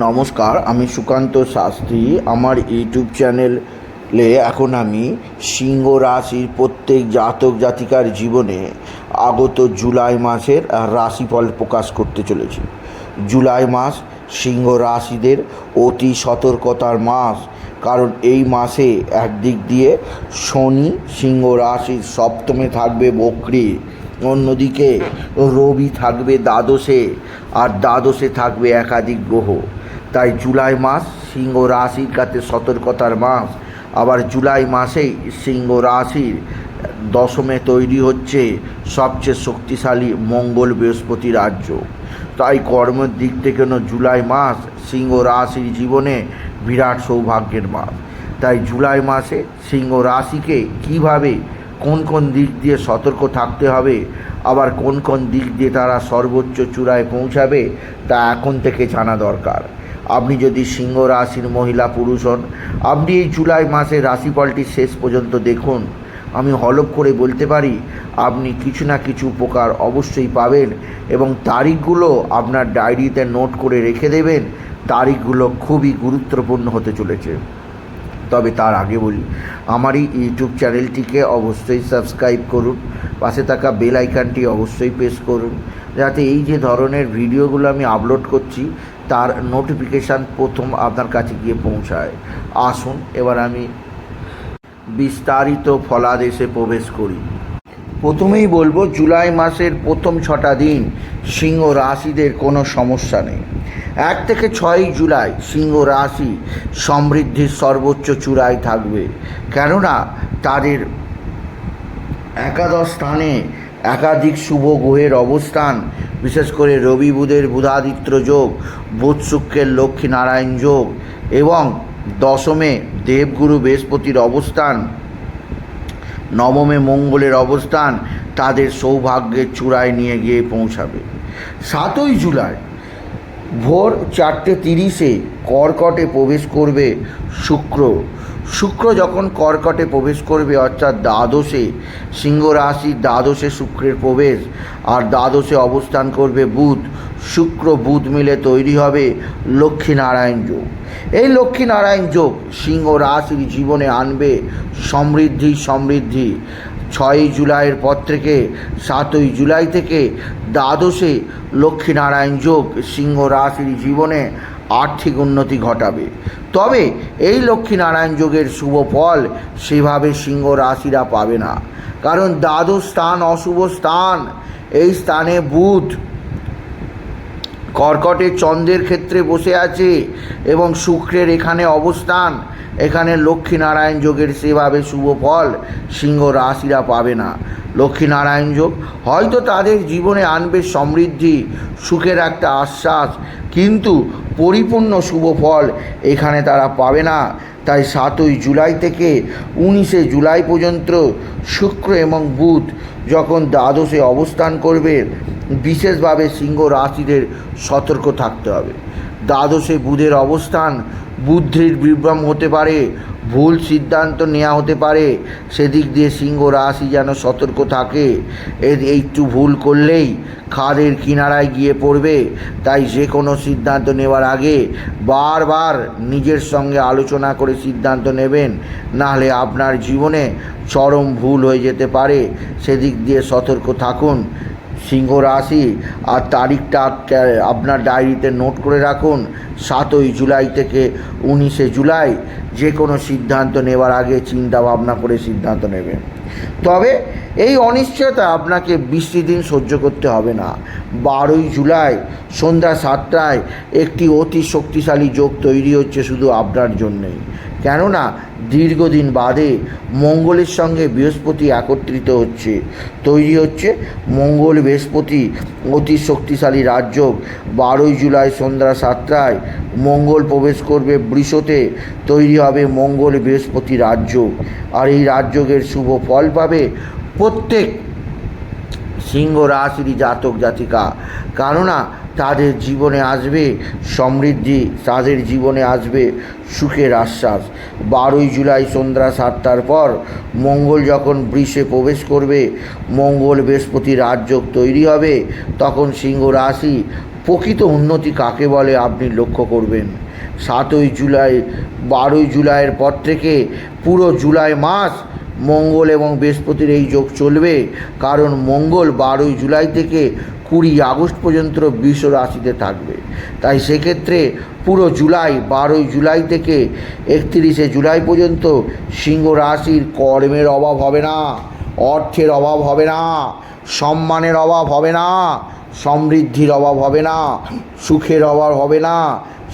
নমস্কার, আমি সুকান্ত শাস্ত্রী। আমার ইউটিউব চ্যানেলে এখন আমি সিংহ রাশির প্রত্যেক জাতক জাতিকার জীবনে আগত জুলাই মাসের রাশিফল প্রকাশ করতে চলেছি। জুলাই মাস সিংহ রাশিদের অতি সতর্কতার মাস, কারণ এই মাসে একদিক দিয়ে শনি সিংহ রাশির সপ্তমে থাকবে বকরি, অন্যদিকে রবি থাকবে দ্বাদশে, আর দ্বাদশে থাকবে একাধিক গ্রহ। তাই জুলাই মাস সিংহ রাশির কাছে সতর্কতার মাস। আবার জুলাই মাসেই সিংহ রাশির দশমে তৈরি হচ্ছে সবচেয়ে শক্তিশালী মঙ্গল বৃহস্পতি রাজ্য। তাই কর্মের দিক থেকে জুলাই মাস সিংহ রাশির জীবনে বিরাট সৌভাগ্যের মাস। তাই জুলাই মাসে সিংহ রাশিকে কীভাবে কোন কোন দিক দিয়ে সতর্ক থাকতে হবে, আবার কোন কোন দিক দিয়ে তারা সর্বোচ্চ চূড়ায় পৌঁছাবে, তা এখন থেকে জানা দরকার। আপনি যদি সিংহ রাশির মহিলা, পুরুষ হন, আপনি এই জুলাই মাসে রাশিফলটি শেষ পর্যন্ত দেখুন। আমি হলপ করে বলতে পারি, আপনি কিছু না কিছু উপকার অবশ্যই পাবেন এবং তারিখগুলো আপনার ডায়েরিতে নোট করে রেখে দেবেন। তারিখগুলো খুবই গুরুত্বপূর্ণ হতে চলেছে। তবে তার আগে বলি আমার এই ইউটিউব চ্যানেলটিকে অবশ্যই সাবস্ক্রাইব করুন, পাশে থাকা বেল আইকনটি অবশ্যই প্রেস করুন, যাতে এই যে ধরনের ভিডিওগুলো আমি আপলোড করছি, তার নোটিফিকেশান প্রথম আপনার কাছে গিয়ে পৌঁছায়। আসুন, এবার আমি বিস্তারিত ফলাদেশে প্রবেশ করি। প্রথমেই বলব, জুলাই মাসের প্রথম ছটা দিন সিংহ রাশিদের কোনো সমস্যা নেই। এক থেকে ছয়ই জুলাই সিংহ রাশি সমৃদ্ধির সর্বোচ্চ চূড়ায় থাকবে। কেননা, তাদের একাদশ স্থানে একাধিক শুভ গ্রহের অবস্থান, বিশেষ করে রবি বুধের বুধাদিত্য যোগ, বুধ শুক্রের লক্ষ্মী নারায়ণ যোগ এবং দশমে দেবগুরু বৃহস্পতির অবস্থান নবমে মঙ্গলের অবস্থান তাদের সৌভাগ্যের চূড়ায় নিয়ে গিয়ে পৌঁছাবে। সাতই জুলাই, ভোর চারটে তিরিশে কর্কটে প্রবেশ করবে শুক্র। শুক্র যখন কর্কটে প্রবেশ করবে, অর্থাৎ দ্বাদশে সিংহ রাশির দ্বাদশে শুক্রের প্রবেশ, আর দ্বাদশে অবস্থান করবে বুধ। শুক্র বুধ মিলে তৈরি হবে লক্ষ্মীনারায়ণ যোগ। এই লক্ষ্মীনারায়ণ যোগ সিংহ রাশির জীবনে আনবে সমৃদ্ধি সমৃদ্ধি। ছয়ই জুলাইয়ের পর থেকে, সাতই জুলাই থেকে দ্বাদশে লক্ষ্মীনারায়ণ যোগ সিংহ রাশির জীবনে আর্থিক উন্নতি ঘটাবে। তবে এই লক্ষ্মীনারায়ণ যোগের শুভ ফল সেভাবে সিংহ রাশিরা পাবে না। কারণ দ্বাদশ স্থান, অশুভ স্থান, এই স্থানে বুধ কর্কটে চন্দ্রের ক্ষেত্রে বসে আছে এবং শুক্রের এখানে অবস্থান। এখানে লক্ষ্মীনারায়ণ যোগের সেভাবে শুভ ফল সিংহ রাশিরা পাবে না। লক্ষ্মীনারায়ণ যোগ, হয়তো তাদের জীবনে আনবে সমৃদ্ধি, সুখের একটা আশ্বাস, কিন্তু পরিপূর্ণ শুভ ফল এখানে তারা পাবে না। তাই সাতই জুলাই থেকে উনিশে জুলাই পর্যন্ত শুক্র এবং বুধ যখন দ্বাদশে অবস্থান করবে বিশেষভাবে সিংহ রাশিদের সতর্ক থাকতে হবে। দ্বাদশে বুধের অবস্থান, বুদ্ধির বিভ্রম হতে পারে, ভুল সিদ্ধান্ত নেওয়া হতে পারে। সেদিক দিয়ে সিংহ রাশি যেন সতর্ক থাকে। একটু ভুল করলেই খাদের কিনারায় গিয়ে পড়বে। তাই যে কোনো সিদ্ধান্ত নেওয়ার আগে বারবার নিজের সঙ্গে আলোচনা করে সিদ্ধান্ত নেবেন। নাহলে আপনার জীবনে চরম ভুল হয়ে যেতে পারে। সেদিক দিয়ে সতর্ক থাকুন। সিংহ রাশি আর তারিখটা আপনার ডায়েরিতে নোট করে রাখুন। সাতই জুলাই থেকে উনিশে জুলাই যে কোনো সিদ্ধান্ত নেওয়ার আগে চিন্তা ভাবনা করে সিদ্ধান্ত নেবেন। তবে এই অনিশ্চয়তা আপনাকে বৃষ্টি দিন সহ্য করতে হবে না। বারোই জুলাই সন্ধ্যা সাতটায় একটি অতি শক্তিশালী যোগ তৈরি হচ্ছে শুধু আপনার জন্যেই। কেননা দীর্ঘদিন বাদে মঙ্গলের সঙ্গে বৃহস্পতি একত্রিত হচ্ছে। তৈরি হচ্ছে মঙ্গল বৃহস্পতি, অতি শক্তিশালী রাজযোগ। বারোই জুলাই সন্ধ্যা সাতটায় মঙ্গল প্রবেশ করবে বৃষতে। তৈরি হবে মঙ্গল বৃহস্পতি রাজযোগ। আর এই রাজযোগের শুভ ফল পাবে প্রত্যেক সিংহ রাশির জাতক জাতিকা কেননা তাদের জীবনে আসবে সমৃদ্ধি, তাদের জীবনে আসবে সুখের আশ্বাস। বারোই জুলাই সন্ধ্যা সাতটার পর মঙ্গল যখন বৃষে প্রবেশ করবে, মঙ্গল বৃহস্পতি রাজযোগ তৈরি হবে, তখন সিংহ রাশি প্রকৃত উন্নতি কাকে বলে আপনি লক্ষ্য করবেন। সাতই জুলাই, বারোই জুলাইয়ের পর থেকে পুরো জুলাই মাস মঙ্গল এবং বৃহস্পতির এই যোগ চলবে, কারণ মঙ্গল বারোই জুলাই থেকে কুড়ি আগস্ট পর্যন্ত বিষ রাশিতে থাকবে। তাই সেক্ষেত্রে পুরো জুলাই, বারোই জুলাই থেকে একত্রিশে জুলাই পর্যন্ত সিংহ রাশির কর্মের অভাব হবে না, অর্থের অভাব হবে না, সম্মানের অভাব হবে না, সমৃদ্ধির অভাব হবে না, সুখের অভাব হবে না,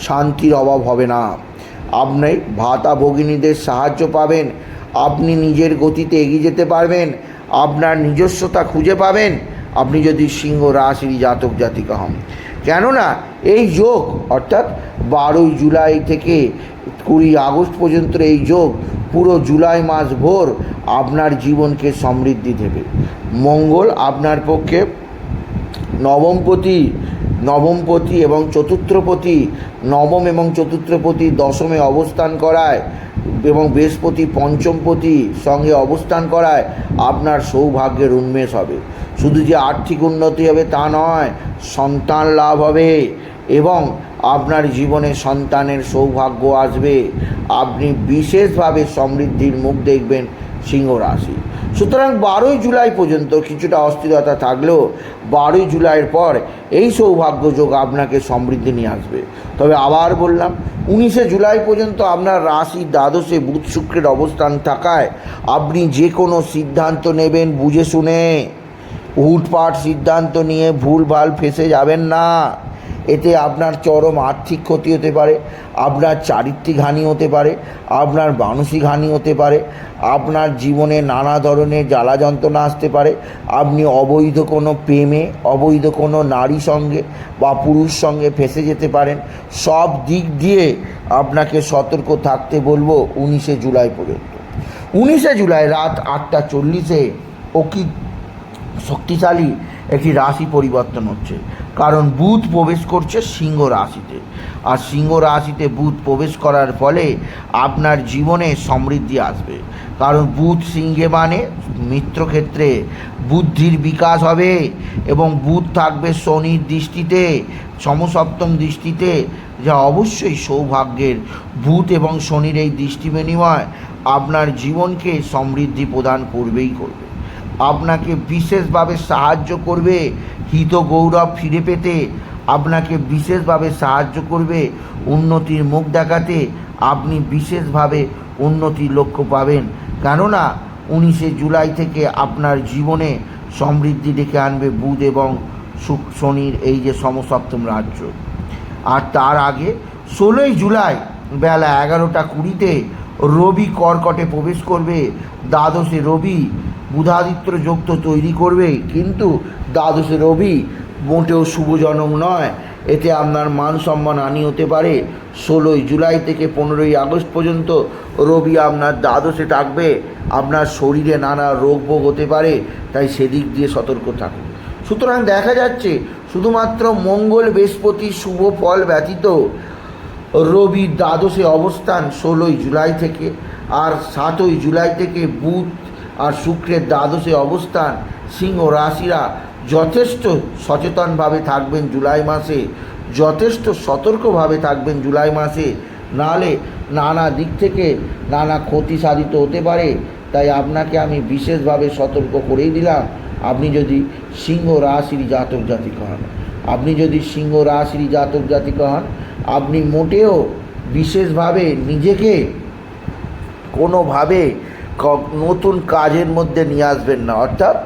শান্তির অভাব হবে না। আপনি ভাতা ভগিনীদের সাহায্য পাবেন, আপনি নিজের গতিতে এগিয়ে যেতে পারবেন, আপনার নিজস্বতা খুঁজে পাবেন আপনি যদি সিংহ রাশির জাতক, জাতিকা হন। কেননা এই যোগ, অর্থাৎ বারোই জুলাই থেকে কুড়ি আগস্ট পর্যন্ত এই যোগ, পুরো জুলাই মাস ভোর আপনার জীবনকে সমৃদ্ধি দেবে। মঙ্গল আপনার পক্ষে নবমপতি নবমপতি এবং চতুর্থপতি, নবম এবং চতুর্থপতি দশমে অবস্থান করায়। এবং বৃহস্পতি পঞ্চমপতি সঙ্গে অবস্থান করায় আপনার সৌভাগ্যের উন্মেষ হবে। শুধু যে আর্থিক উন্নতি হবে তা নয়, সন্তান লাভ হবে এবং আপনার জীবনে সন্তানের সৌভাগ্য আসবে। আপনি বিশেষভাবে সমৃদ্ধির মুখ দেখবেন সিংহ রাশি। সুতরাং বারোই জুলাই পর্যন্ত কিছুটা অস্থিরতা থাকলেও বারোই জুলাইয়ের পর এই সৌভাগ্য যোগ আপনাকে সমৃদ্ধি নিয়ে আসবে। তবে আবার বললাম, উনিশে জুলাই পর্যন্ত আপনার রাশি, দ্বাদশে বুধ শুক্রের অবস্থান থাকায় আপনি যে কোনো সিদ্ধান্ত নেবেন বুঝে শুনে। উটপাট সিদ্ধান্ত নিয়ে ভুলভাল ফেসে যাবেন না। এতে আপনার চরম আর্থিক ক্ষতি হতে পারে, আপনার চারিত্রিক হানি হতে পারে, আপনার মানসিক হানি হতে পারে, আপনার জীবনে নানা ধরনের জ্বালা যন্ত্রণা আসতে পারে, আপনি অবৈধ কোনো প্রেমে, অবৈধ কোনো নারী সঙ্গে বা পুরুষ সঙ্গে ফেসে যেতে পারেন। সব দিক দিয়ে আপনাকে সতর্ক থাকতে বলব উনিশে জুলাই পর্যন্ত। উনিশে জুলাই রাত আটটা চল্লিশে অকি শক্তিশালী একটি রাশি পরিবর্তন হচ্ছে। কারণ বুধ প্রবেশ করছে সিংহ রাশিতে। আর সিংহ রাশিতে বুধ প্রবেশ করার ফলে আপনার জীবনে সমৃদ্ধি আসবে। কারণ বুধ সিংহে মানে মিত্রক্ষেত্রে বুদ্ধির বিকাশ হবে এবং বুধ থাকবে শনির দৃষ্টিতে, সমসপ্তম দৃষ্টিতে, যা অবশ্যই সৌভাগ্যের বুধ এবং শনির এই দৃষ্টি বিনিময় আপনার জীবনকে সমৃদ্ধি প্রদান করবেই করবে। আপনাকে বিশেষভাবে সাহায্য করবে। হিত গৌরব ফিরে পেতে আপনাকে বিশেষভাবে সাহায্য করবে। উন্নতির মুখ দেখাতে আপনি বিশেষভাবে উন্নতির লক্ষ্য পাবেন। কেননা, উনিশে জুলাই থেকে আপনার জীবনে সমৃদ্ধি ডেকে আনবে বুধ এবং শুক শনির এই যে সমসপ্তম রাজ্য। আর তার আগে ষোলোই জুলাই বেলা এগারোটা কুড়িতে রবি কর্কটে প্রবেশ করবে। দ্বাদশে রবি বুধাদিত্য যোগ তো তৈরি করবে, কিন্তু দ্বাদশে রবি মোটেও শুভজনক নয়। এতে আপনার মান সম্মান হানি হতে পারে। ষোলোই জুলাই থেকে পনেরোই আগস্ট পর্যন্ত রবি আপনার দ্বাদশে থাকবে। আপনার শরীরে নানা রোগ ভোগ হতে পারে, তাই সেদিক দিয়ে সতর্ক থাকুন। সুতরাং দেখা যাচ্ছে, শুধুমাত্র মঙ্গল বৃহস্পতি শুভ ফল ব্যতীত রবি দ্বাদশে অবস্থান ষোলোই জুলাই থেকে, আর সাতই জুলাই থেকে বুধ আর শুক্রের দ্বাদশে অবস্থান সিংহ রাশিরা যথেষ্ট সচেতনভাবে থাকবেন জুলাই মাসে, যথেষ্ট সতর্কভাবে থাকবেন জুলাই মাসে। নাহলে নানা দিক থেকে নানা ক্ষতি সাধিত হতে পারে, তাই আপনাকে আমি বিশেষভাবে সতর্ক করেই দিলাম। আপনি যদি সিংহ রাশির জাতক জাতিকা হন, আপনি যদি সিংহ রাশির জাতক জাতিকা হন, আপনি মোটেও বিশেষভাবে নিজেকে কোনোভাবে নতুন কাজের মধ্যে নিয়ে আসবেন না। অর্থাৎ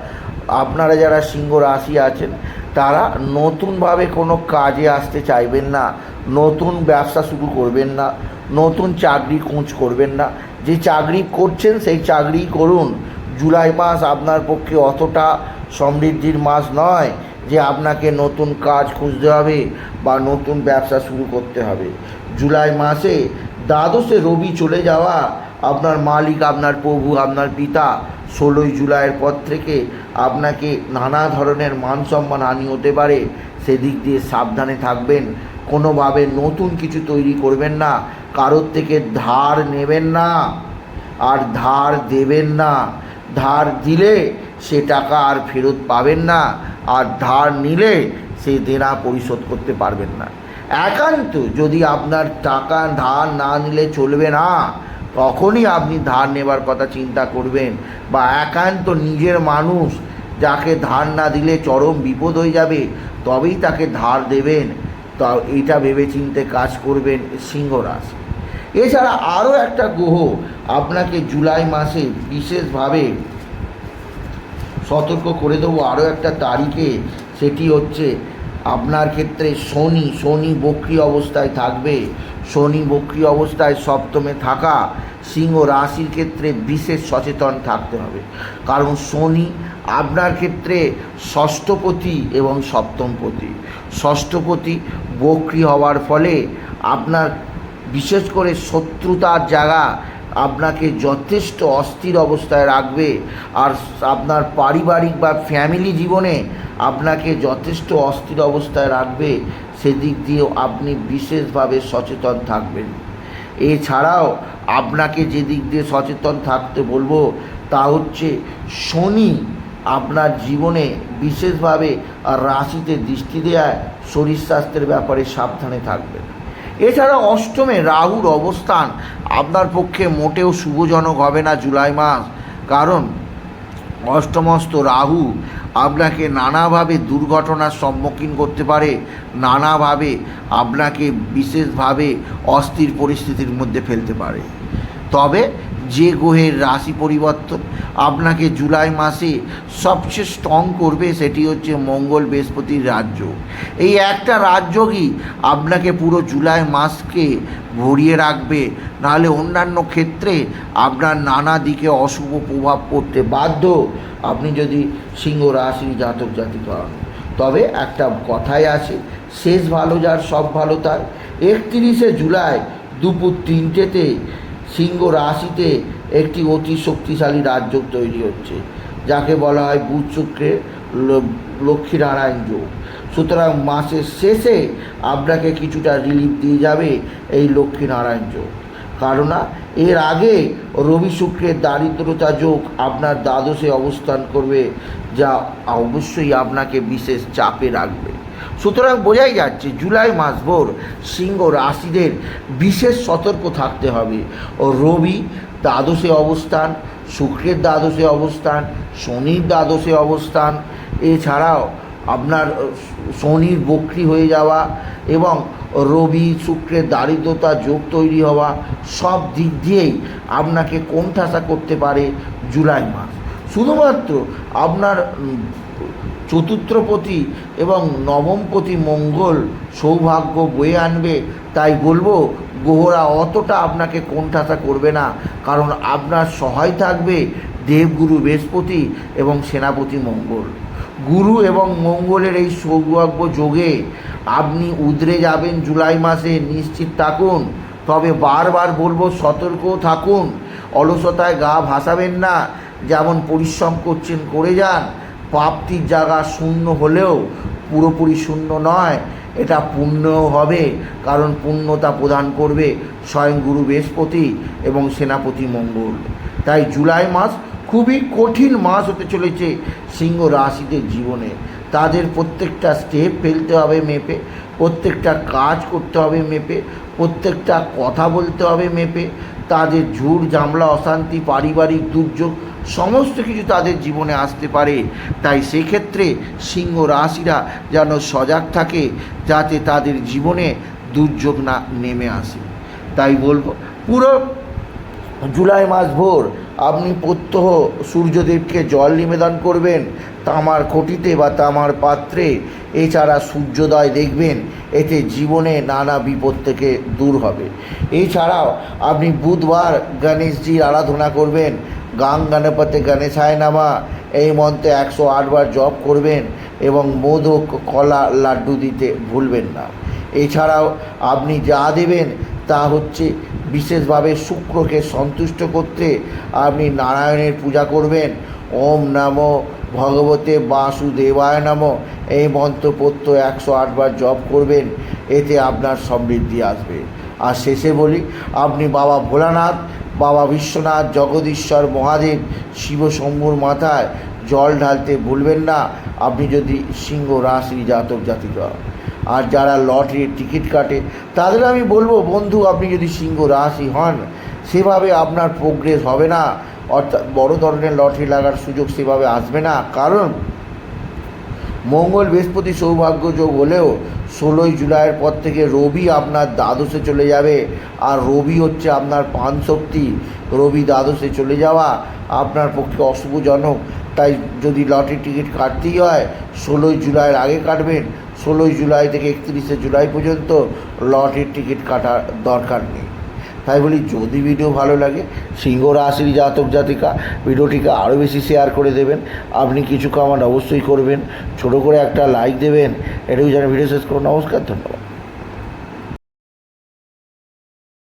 আপনারা যারা সিংহ রাশি আছেন, তারা নতুনভাবে কোনো কাজে আসতে চাইবেন না। নতুন ব্যবসা শুরু করবেন না। নতুন চাকরি খোঁজ করবেন না। যে চাকরি করছেন, সেই চাকরিই করুন। জুলাই মাস আপনার পক্ষে অতটা সমৃদ্ধির মাস নয় যে আপনাকে নতুন কাজ খুঁজতে হবে বা নতুন ব্যবসা শুরু করতে হবে। জুলাই মাসে দ্বাদশে রবি চলে যাওয়া আপনার মালিক, আপনার প্রভু, আপনার পিতা ষোলোই জুলাইয়ের পর থেকে আপনাকে নানা ধরনের মান সম্মান হানি হতে পারে। সেদিক দিয়ে সাবধানে থাকবেন। কোনোভাবে নতুন কিছু তৈরি করবেন না। কারোর থেকে ধার নেবেন না। আর ধার দেবেন না। ধার দিলে সে টাকা আর ফেরত পাবেন না। আর ধার নিলে সে দেনা পরিশোধ করতে পারবেন না। একান্ত যদি আপনার টাকা ধার না নিলে চলবে না তখনই আপনি ধার নেবার কথা চিন্তা করবেন বা একান্ত নিজের মানুষ যাকে ধার না দিলে চরম বিপদ হয়ে যাবে, তবেই তাকে ধার দেবেন। তা এটা ভেবে চিনতে কাজ করবেন সিংহ রাশি। এছাড়া আরও একটা গ্রহ আপনাকে জুলাই মাসে বিশেষভাবে সতর্ক করে দেবো। আরও একটা তারিখে সেটি হচ্ছে, আপনার ক্ষেত্রে শনি শনি বক্রি অবস্থায় থাকবে। শনি বক্রী অবস্থায় সপ্তমে থাকা সিংহ রাশির ক্ষেত্রে বিশেষ সচেতন থাকতে হবে। কারণ শনি আপনার ক্ষেত্রে ষষ্ঠপতি এবং সপ্তমপতি। ষষ্ঠপতি বক্রি হওয়ার ফলে আপনার বিশেষ করে শত্রুতার জায়গা আপনাকে যথেষ্ট অস্থির অবস্থায় রাখবে আর আপনার পারিবারিক বা ফ্যামিলি জীবনে আপনাকে যথেষ্ট অস্থির অবস্থায় রাখবে, সেদিক দিয়েও আপনি বিশেষভাবে সচেতন থাকবেন। এছাড়াও আপনাকে যে দিক দিয়ে সচেতন থাকতে বলব, তা হচ্ছে শনি আপনার জীবনে বিশেষভাবে রাশিতে দৃষ্টি দেওয়ায় শরীর স্বাস্থ্যের ব্যাপারে সাবধানে থাকবেন। এছাড়া অষ্টমে রাহুর অবস্থান আপনার পক্ষে মোটেও শুভজনক হবে না জুলাই মাস। কারণ অষ্টমস্ত রাহু আপনাকে নানাভাবে দুর্ঘটনার সম্মুখীন করতে পারে, নানাভাবে আপনাকে বিশেষভাবে অস্থির পরিস্থিতির মধ্যে ফেলতে পারে। তবে যে গ্রহের রাশি পরিবর্তন আপনাকে জুলাই মাসে সবচেয়ে স্ট্রং করবে সেটি হচ্ছে মঙ্গল বৃহস্পতির রাজ্য। এই একটা রাজ্যই আপনাকে পুরো জুলাই মাসকে ভরিয়ে রাখবে। নাহলে অন্যান্য ক্ষেত্রে আপনার নানা দিকে অশুভ প্রভাব পড়তে বাধ্য আপনি যদি সিংহ রাশি জাতক জাতিকা তবে একটা কথাই আছে, শেষ ভালো যার সব ভালো তার। একত্রিশে জুলাই দুপুর তিনটেতে সিংহ রাশিতে একটি অতি শক্তিশালী রাজ্য তৈরি হচ্ছে, যাকে বলা হয় বুধ শুক্রের লক্ষ্মীনারায়ণ যোগ। সুতরাং মাসের শেষে আপনাকে কিছুটা রিলিফ দিয়ে যাবে এই লক্ষ্মীনারায়ণ যোগ। কারণ এর আগে রবি শুক্রের দারিদ্রতা যোগ আপনার দ্বাদশে অবস্থান করবে, যা অবশ্যই আপনাকে বিশেষ চাপে রাখবে। সুতরাং বোঝাই যাচ্ছে জুলাই মাস ভোর সিংহ রাশিদের বিশেষ সতর্ক থাকতে হবে। ও রবি দ্বাদশে অবস্থান, শুক্রের দ্বাদশে অবস্থান, শনির দ্বাদশে অবস্থান। এছাড়াও আপনার শনির বক্রি হয়ে যাওয়া এবং রবি শুক্রের দারিদ্রতা যোগ তৈরি হওয়া সব দিক দিয়েই আপনাকে কোণঠাসা করতে পারে জুলাই মাস। শুধুমাত্র আপনার চতুর্থপতি এবং নবমপতি মঙ্গল সৌভাগ্য বয়ে আনবে, তাই বলব গ্রহরা অতটা আপনাকে কোণঠাসা করবে না। কারণ আপনার সহায় থাকবে দেবগুরু বৃহস্পতি এবং সেনাপতি মঙ্গল। গুরু এবং মঙ্গলের এই সৌভাগ্য যোগে আপনি উদরে যাবেন জুলাই মাসে, নিশ্চিত থাকুন। তবে বারবার বলব সতর্ক থাকুন। অলসতায় গা ভাসাবেন না। যেমন পরিশ্রম করছেন, করে যান, প্রাপ্তির জায়গা শূন্য হলেও পুরোপুরি শূন্য নয়, এটা পুণ্যও হবে, কারণ পুণ্যতা প্রদান করবে স্বয়ং গুরু বৃহস্পতি এবং সেনাপতি মঙ্গল। তাই জুলাই মাস খুবই কঠিন মাস হতে চলেছে সিংহ রাশিদের জীবনে। তাদের প্রত্যেকটা স্টেপ ফেলতে হবে মেপে, প্রত্যেকটা কাজ করতে হবে মেপে, প্রত্যেকটা কথা বলতে হবে মেপে। তাদের ঝুট জামলা অশান্তি, পারিবারিক দুর্যোগ সমস্ত কিছু তাদের জীবনে আসতে পারে। তাই সেক্ষেত্রে সিংহ রাশিরা যেন সজাগ থাকে, যাতে তাদের জীবনে দুর্যোগ না নেমে আসে। তাই বলব, পুরো জুলাই মাস ভোর আপনি প্রত্যহ সূর্যদেবকে জল নিবেদন করবেন, তামার খুঁটিতে বা তামার পাত্রে, এছাড়া সূর্যোদয় দেখবেন, এতে জীবনে নানা বিপদ থেকে দূর হবে। এছাড়াও আপনি বুধবার গণেশজির আরাধনা করবেন গাং গণপতে গণেশায় নামা এই মন্ত্রে একশো আটবার জপ করবেন এবং মোদক কলা লাড্ডু দিতে ভুলবেন না। এছাড়াও আপনি যা দেবেন তা হচ্ছে বিশেষভাবে শুক্রকে সন্তুষ্ট করতে আপনি নারায়ণের পূজা করবেন। ওম নমো ভগবতে বাসুদেবায় নমঃ। এই মন্ত্র পত্য একশো আটবার জপ করবেন, এতে আপনার সমৃদ্ধি আসবে। আর শেষে বলি, আপনি বাবা ভোলানাথ বাবা বিশ্বনাথ, জগদীশ্বর, মহাদেব শিব শম্ভুর মাথায় জল ঢালতে ভুলবেন না। আপনি যদি সিংহ, রাশি, জাতক, জাতিকা আর যারা লটারির টিকিট কাটে, তাদের আমি বলব, বন্ধু, আপনি যদি সিংহ, রাশি হন, সেভাবে আপনার প্রোগ্রেস হবে না। অর্থাৎ বড় ধরনের লটারি লাগার সুযোগ সেভাবে আসবে না। কারণ মঙ্গল বৃহস্পতি সৌভাগ্য যোগ হলেও ষোলোই জুলাইয়ের পর থেকে রবি আপনার দ্বাদশে চলে যাবে। আর রবি হচ্ছে আপনার পান শক্তি রবি দ্বাদশে চলে যাওয়া আপনার পক্ষে অশুভজনক। তাই যদি লটারি টিকিট কাটতেই হয়, ষোলোই জুলাইয়ের আগে কাটবেন। ষোলোই জুলাই থেকে একত্রিশে জুলাই পর্যন্ত লটারির টিকিট কাটার দরকার নেই। তাই বলি, যদি ভিডিও ভালো লাগে, সিংহ রাশির জাতক জাতিকা, ভিডিওটিকে আরও বেশি শেয়ার করে দেবেন। আপনি কিছু কামান অবশ্যই করবেন। ছোট করে একটা লাইক দেবেন। এটুকু যেন ভিডিও শেষ করুন। নমস্কার, ধন্যবাদ।